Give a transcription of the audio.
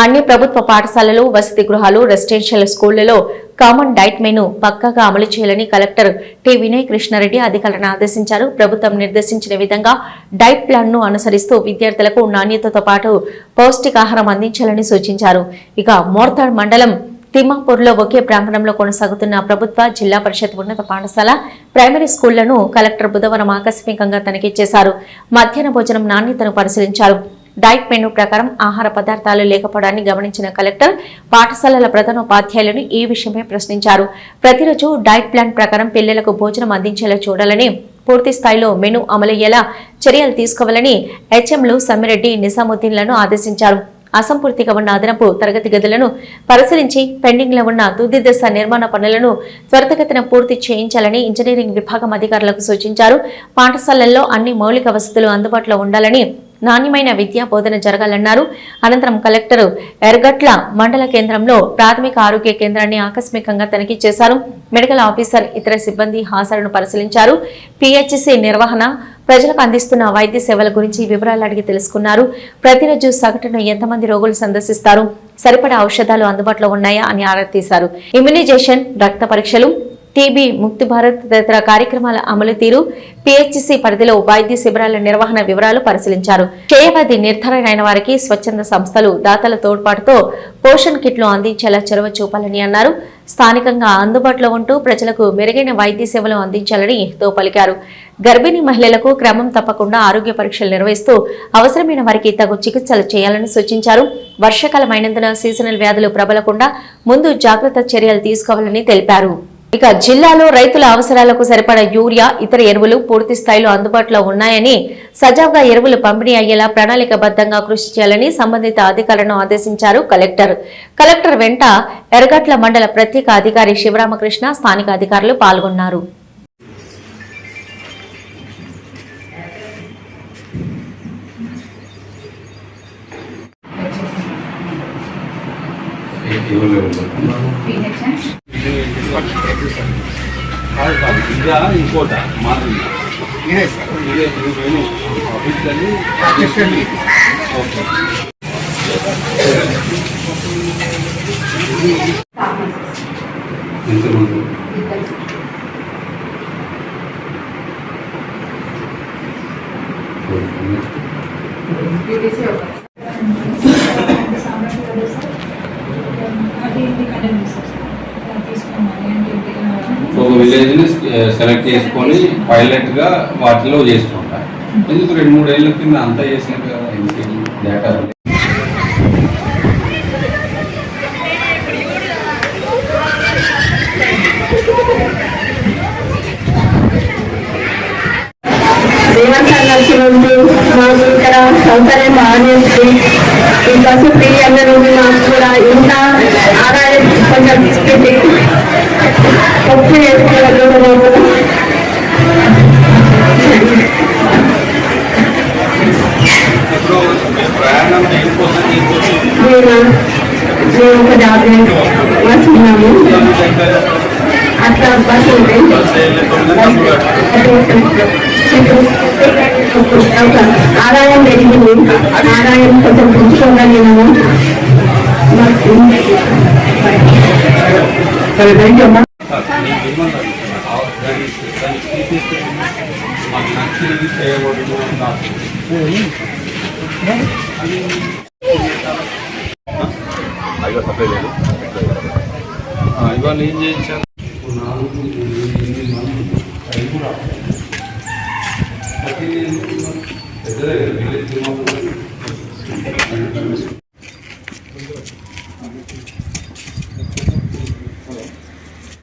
అన్ని ప్రభుత్వ పాఠశాలలు వసతి గృహాలు రెసిడెన్షియల్ స్కూళ్ళలో కామన్ డైట్ మెను పక్కాగా అమలు చేయాలని కలెక్టర్ టి వినయ్ కృష్ణారెడ్డి అధికారులను ఆదేశించారు. ప్రభుత్వం నిర్దేశించిన విధంగా డైట్ ప్లాన్ను అనుసరిస్తూ విద్యార్థులకు నాణ్యతతో పాటు పౌష్టికాహారం అందించాలని సూచించారు. ఇక మోర్తాడ్ మండలం తిమ్మాపూర్లో ఒకే ప్రాంగణంలో కొనసాగుతున్న ప్రభుత్వ జిల్లా పరిషత్ ఉన్నత పాఠశాల ప్రైమరీ స్కూళ్ళను కలెక్టర్ బుధవారం ఆకస్మికంగా తనిఖీ చేశారు. మధ్యాహ్న భోజనం నాణ్యతను పరిశీలించారు. డైట్ మెనూ ప్రకారం ఆహార పదార్థాలు లేకపోవడాన్ని గమనించిన కలెక్టర్ పాఠశాలల ప్రధానోపాధ్యాయులను ఈ విషయమై ప్రశ్నించారు. ప్రతిరోజు డైట్ ప్లాన్ ప్రకారం పిల్లలకు భోజనం అందించేలా చూడాలని పూర్తి స్థాయిలో మెను అమలయ్యేలా చర్యలు తీసుకోవాలని హెచ్ఎంలు సమ్మిరెడ్డి నిజాముద్దీన్లను ఆదేశించారు. అసంపూర్తిగా ఉన్న అదనపు తరగతి గదులను పరిశీలించి పెండింగ్లో ఉన్న తుది దశ నిర్మాణ పనులను త్వరితగతిన పూర్తి చేయించాలని ఇంజనీరింగ్ విభాగం అధికారులకు సూచించారు. పాఠశాలల్లో అన్ని మౌలిక వసతులు అందుబాటులో ఉండాలని నాణ్యమైన విద్యా బోధన జరగాలన్నారు. అనంతరం కలెక్టర్ ఎర్గట్ల మండల కేంద్రంలో ప్రాథమిక ఆరోగ్య కేంద్రాన్ని ఆకస్మికంగా తనిఖీ చేశారు. మెడికల్ ఆఫీసర్ ఇతర సిబ్బంది హాజరును పరిశీలించారు. పిహెచ్సి నిర్వహణ ప్రజలకు అందిస్తున్న వైద్య సేవల గురించి వివరాలు అడిగి తెలుసుకున్నారు. ప్రతిరోజు సగటున ఎంతమంది రోగులు సందర్శిస్తారు? సరిపడా ఔషధాలు అందుబాటులో ఉన్నాయా? అని ఆరా తీశారు. ఇమ్యునైజేషన్ రక్త పరీక్షలు టీబీ ముక్తి భారత్ తదితర కార్యక్రమాల అమలు తీరు. పిహెచ్సి పరిధిలో వైద్య శిబిరాల నిర్వహణ వివరాలు పరిశీలించారు. క్షయవ్యాధి నిర్ధారణ అయిన వారికి స్వచ్ఛంద సంస్థలు దాతల తోడ్పాటుతో పోషణ్ కిట్లు అందించేలా చొరవ చూపాలని అన్నారు. స్థానికంగా అందుబాటులో ఉంటూ ప్రజలకు మెరుగైన వైద్య సేవలు అందించాలని తో పలికారు. గర్భిణీ మహిళలకు క్రమం తప్పకుండా ఆరోగ్య పరీక్షలు నిర్వహిస్తూ అవసరమైన వారికి తగు చికిత్సలు చేయాలని సూచించారు. వర్షాకాలం సీజనల్ వ్యాధులు ప్రబలకుండా ముందు జాగ్రత్త చర్యలు తీసుకోవాలని తెలిపారు. ఇక జిల్లాలో రైతుల అవసరాలకు సరిపడా యూరియా ఇతర ఎరువులు పూర్తి స్థాయిలో అందుబాటులో ఉన్నాయని సజావుగా ఎరువులు పంపిణీ అయ్యేలా ప్రణాళికబద్ధంగా కృషి చేయాలని సంబంధిత అధికారులను ఆదేశించారు కలెక్టర్. కలెక్టర్ వెంట ఎరగట్ల మండల ప్రత్యేక అధికారి శివరామకృష్ణ స్థానిక అధికారులు పాల్గొన్నారు. కాదు కాదు ఇదా ఇంకోట మారిందా ఇదే సార్ ఇదే నేను ఓకే. ఎంతమంది విలేజ్ని సెలెక్ట్ చేసుకొని పైలట్గా వాటిలో చేస్తుంటారు. ఎందుకు రెండు మూడు ఏళ్ళ కింద అంతా చేసినట్టు కదా ఎందుకు డేటా ఈ బస్సు ఫ్రీ అన్న రోజు మాకు కూడా ఇంత ఆదాయం కొంచెం తీసుకెళ్ళి పప్పు చేసుకోగలరు ఇప్పుడు ప్రయాణం దేనికోసం దీనికోసం మేము మేము ఒక జాబ్ వస్తున్నాము అట్లా బస్సు ఉంటే ఆదాయం పెరిగింది ఆదాయం కొంచెం పెంచుకోగలిగినాము సరే థ్యాంక్ యూ అమ్మా ఇవాళ ఏం చేయించాను నాలుగు పెద్దదే కదా, విలేజ్